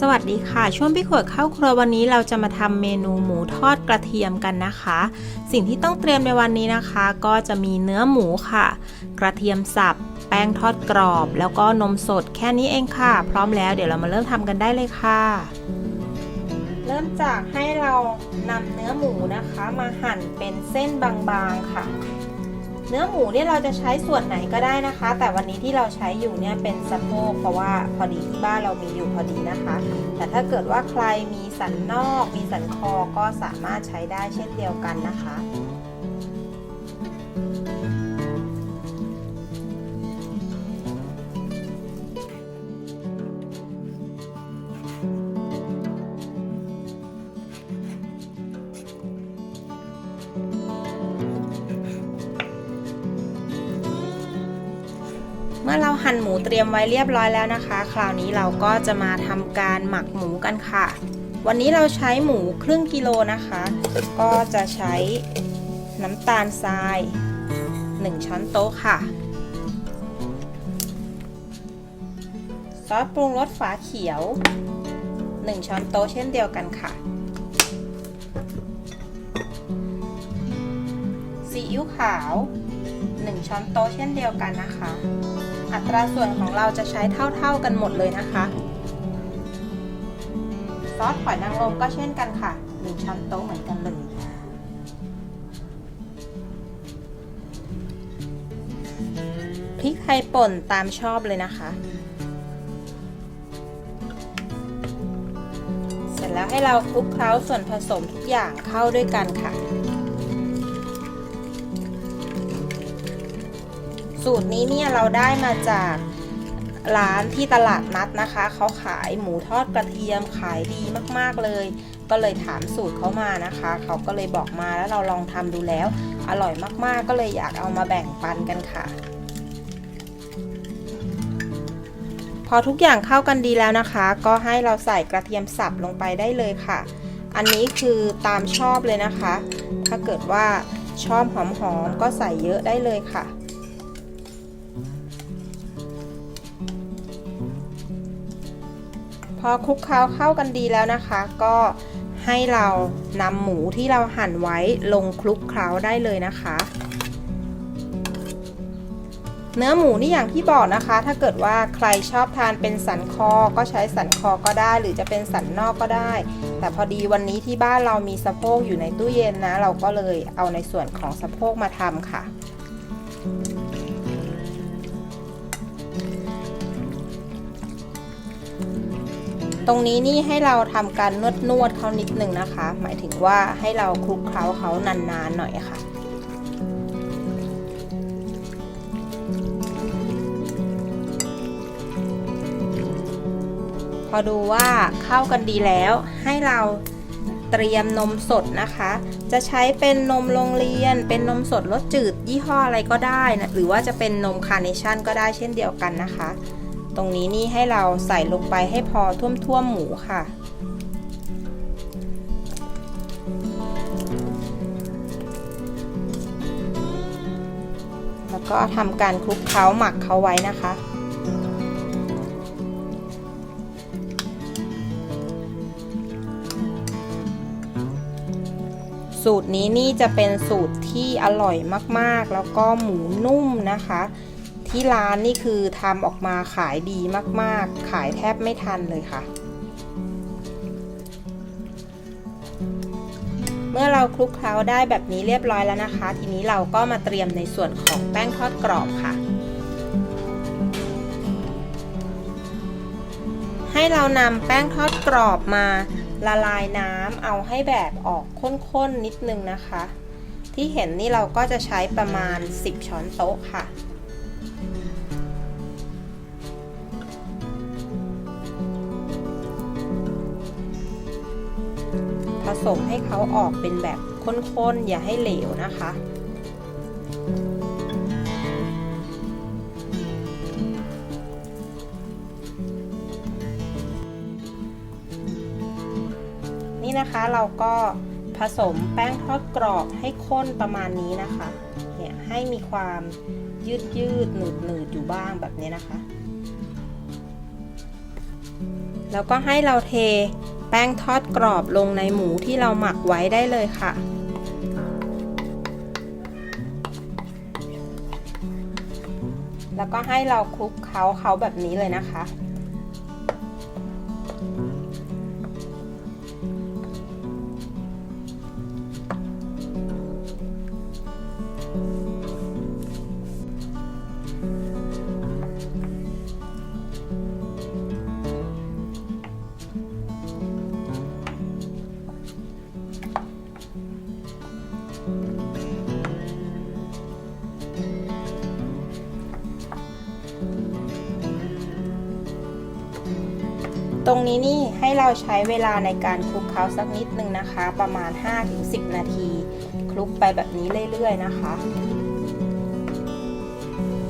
สวัสดีค่ะ ช่วงพี่ขวดเข้าครัววันนี้เราจะมาทำเมนูหมูทอดกระเทียมกันนะคะ สิ่งที่ต้องเตรียมในวันนี้นะคะ ก็จะมีเนื้อหมูค่ะ กระเทียมสับ แป้งทอดกรอบ แล้วก็นมสดแค่นี้เองค่ะ พร้อมแล้วเดี๋ยวเรามาเริ่มทำกันได้เลยค่ะ เริ่มจากให้เรานำเนื้อหมูนะคะ มาหั่นเป็นเส้นบางๆค่ะ เนื้อหมูเนี่ยเราจะใช้ส่วนไหนก็ได้นะคะ แต่วันนี้ที่เราใช้อยู่เนี่ยเป็นสะโพกเพราะว่าพอดีที่บ้านเรามีอยู่พอดีนะคะ แต่ถ้าเกิดว่าใครมีสันนอก มีสันคอก็สามารถใช้ได้เช่นเดียวกันนะคะ เมื่อเราหั่นหมูเตรียมไว้เรียบร้อยแล้วนะคะ คราวนี้เราก็จะมาทำการหมักหมูกันค่ะ วันนี้เราใช้หมูครึ่งกิโลนะคะ ก็จะใช้น้ำตาลทราย 1 ช้อนโต๊ะค่ะ ซอสปรุงรสฝาเขียว 1 ช้อนโต๊ะเช่นเดียวกันค่ะซีอิ๊วขาว 1 ช้อนโต๊ะเช่นเดียวกันนะคะ อัตราส่วนของเราจะใช้เท่าๆกันหมดเลยนะคะ ซอสหอยนางรมก็เช่นกันค่ะ 1 ช้อนโต๊ะเหมือนกันเลยพริกไทยป่นตามชอบเลยนะคะ เสร็จแล้วให้เราคลุกเคล้าส่วนผสมทุกอย่างเข้าด้วยกันค่ะ สูตรนี้เนี่ยเราได้มาจากร้านที่ตลาดนัดนะคะ เขาขายหมูทอดกระเทียมขายดีมากๆเลย ก็เลยถามสูตรเขามานะคะ เขาก็เลยบอกมาแล้วเราลองทำดูแล้ว อร่อยมากๆ ก็เลยอยากเอามาแบ่งปันกันค่ะ พอทุกอย่างเข้ากันดีแล้วนะคะ ก็ให้เราใส่กระเทียมสับลงไปได้เลยค่ะ อันนี้คือตามชอบเลยนะคะ ถ้าเกิดว่าชอบหอมๆก็ใส่เยอะได้เลยค่ะ พอคลุกเคล้าเข้ากันดีแล้วนะคะ ก็ให้เรานำหมูที่เราหั่นไว้ลงคลุกเคล้าได้เลยนะคะ เนื้อหมูนี่อย่างที่บอกนะคะ ถ้าเกิดว่าใครชอบทานเป็นสันคอก็ใช้สันคอก็ได้ หรือจะเป็นสันนอกก็ได้ แต่พอดีวันนี้ที่บ้านเรามีสะโพกอยู่ในตู้เย็นนะ เราก็เลยเอาในส่วนของสะโพกมาทำค่ะ ตรงนี้นี่ให้เราทำการนวดนวดเขานิดหนึ่งนะคะ หมายถึงว่าให้เราคลุกเคล้าเขานานๆหน่อยค่ะพอดูว่าเข้ากันดีแล้วให้เราเตรียมนมสดนะคะ จะใช้เป็นนมโรงเรียน เป็นนมสดรสจืดยี่ห้ออะไรก็ได้นะหรือว่าจะเป็นนมคาร์เนชั่นก็ได้เช่นเดียวกันนะคะ ตรงนี้นี่ให้เราใส่ลงไปให้พอท่วมๆหมูค่ะแล้วก็ทำการคลุกเคล้าหมักเขาไว้นะคะ สูตรนี้นี่จะเป็นสูตรที่อร่อยมากๆ แล้วก็หมูนุ่มนะคะ ที่ร้านนี่คือทำออกมาขายดีมาก ๆ ขายแทบไม่ทันเลยค่ะ เมื่อเราคลุกเคล้าได้แบบนี้เรียบร้อยแล้วนะคะ ทีนี้เราก็มาเตรียมในส่วนของแป้งทอดกรอบค่ะ ให้เรานำแป้งทอดกรอบมาละลายน้ำเอาให้แบบออกข้นๆนิดนึงนะคะ ที่เห็นนี่เราก็จะใช้ประมาณ 10 ช้อนโต๊ะค่ะ สมให้เขาออกเป็นแบบข้นๆ อย่าให้เหลวนะคะ นี่นะคะเราก็ผสมแป้งทอดกรอบให้ข้นประมาณนี้นะคะ เนี่ยให้มีความยืดยืดหนืดหนืดอยู่บ้างแบบนี้นะคะ แล้วก็ให้เราเท แป้งทอดกรอบลงในหมูที่เราหมักไว้ได้เลยค่ะ แล้วก็ให้เราคลุกเคล้าเขาแบบนี้เลยนะคะ รงนี้นี่ให้เราใช้เวลาในการคลุกเคล้าสักนิดนึงนะคะ ประมาณ 5-10 นาที คลุกไปแบบนี้เรื่อยๆนะคะ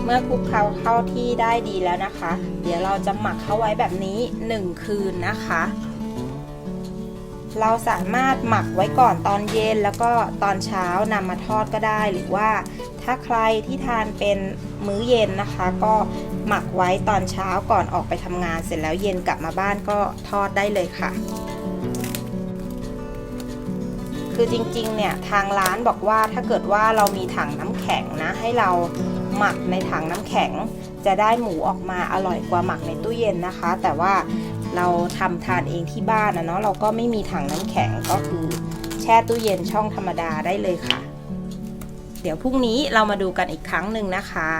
เมื่อคลุกเคล้าเข้าที่ได้ดีแล้วนะคะ เดี๋ยวเราจะหมักเข้าไว้แบบนี้ 1 คืนนะคะ เราสามารถหมักไว้ก่อนตอนเย็นแล้วก็ตอนเช้านำมาทอดก็ได้หรือว่าถ้าใครที่ทานเป็นมื้อเย็นนะคะ ก็ หมักไว้ตอนเช้าก่อนออกไปทำงานเสร็จแล้วเย็นกลับมาบ้านก็ทอดได้เลยค่ะ คือจริงๆเนี่ยทางร้านบอกว่าถ้าเกิดว่าเรามีถังน้ำแข็งนะให้เราหมักในถังน้ำแข็ง จะได้หมูออกมาอร่อยกว่าหมักในตู้เย็นนะคะ แต่ว่าเราทำทานเองที่บ้านนะเนาะเราก็ไม่มีถังน้ำแข็งก็คือแช่ตู้เย็นช่องธรรมดาได้เลยค่ะ เดี๋ยวพรุ่งนี้เรามาดูกันอีกครั้งหนึ่งนะคะ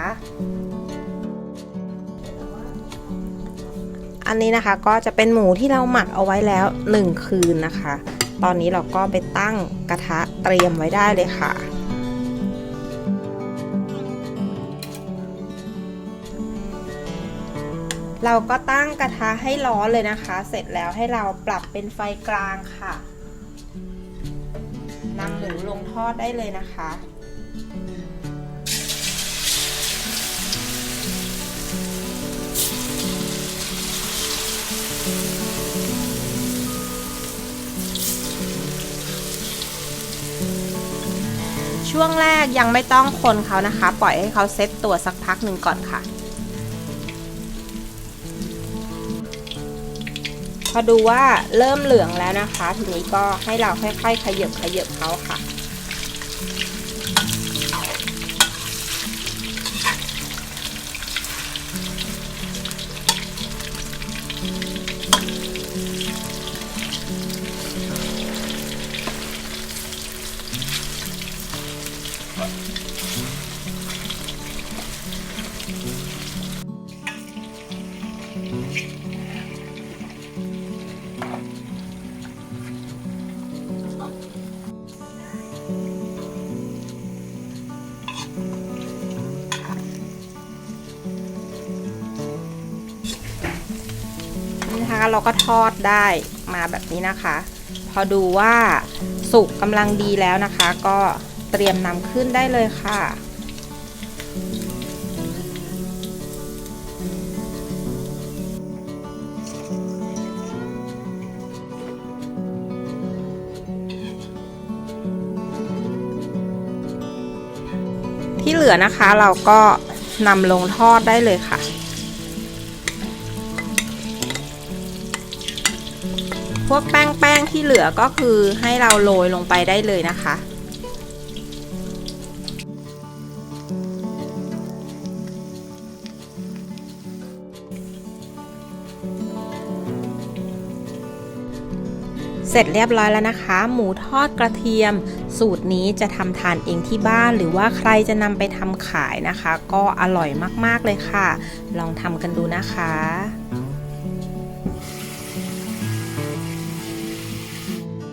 อันนี้นะคะก็จะเป็นหมูที่เราหมักเอาไว้แล้ว 1 คืนนะคะ ตอนนี้เราก็ไปตั้งกระทะเตรียมไว้ได้เลยค่ะเราก็ตั้งกระทะให้ร้อนเลยนะคะ เสร็จแล้วให้เราปรับเป็นไฟกลางค่ะนำหมูลงทอดได้เลยนะคะ ช่วงแรกยังไม่ต้องคนเขานะคะ ปล่อยให้เขาเซตตัวสักพักหนึ่งก่อนค่ะ พอดูว่าเริ่มเหลืองแล้วนะคะ ทีนี้ก็ให้เราค่อยๆขยับขยับเขาค่ะ เราก็ทอดได้มาแบบนี้นะคะ พอดูว่าสุกกำลังดีแล้วนะคะ ก็เตรียมนำขึ้นได้เลยค่ะที่เหลือนะคะเราก็นำลงทอดได้เลยค่ะ วกแป้งแป้งที่เหลือก็คือให้เราโรยลงไปได้เลยนะคะ เสร็จเรียบร้อยแล้วนะคะ หมูทอดกระเทียม สูตรนี้จะทำทานเองที่บ้าน หรือว่าใครจะนำไปทำขายนะคะ ก็อร่อยมากๆเลยค่ะ ลองทำกันดูนะคะ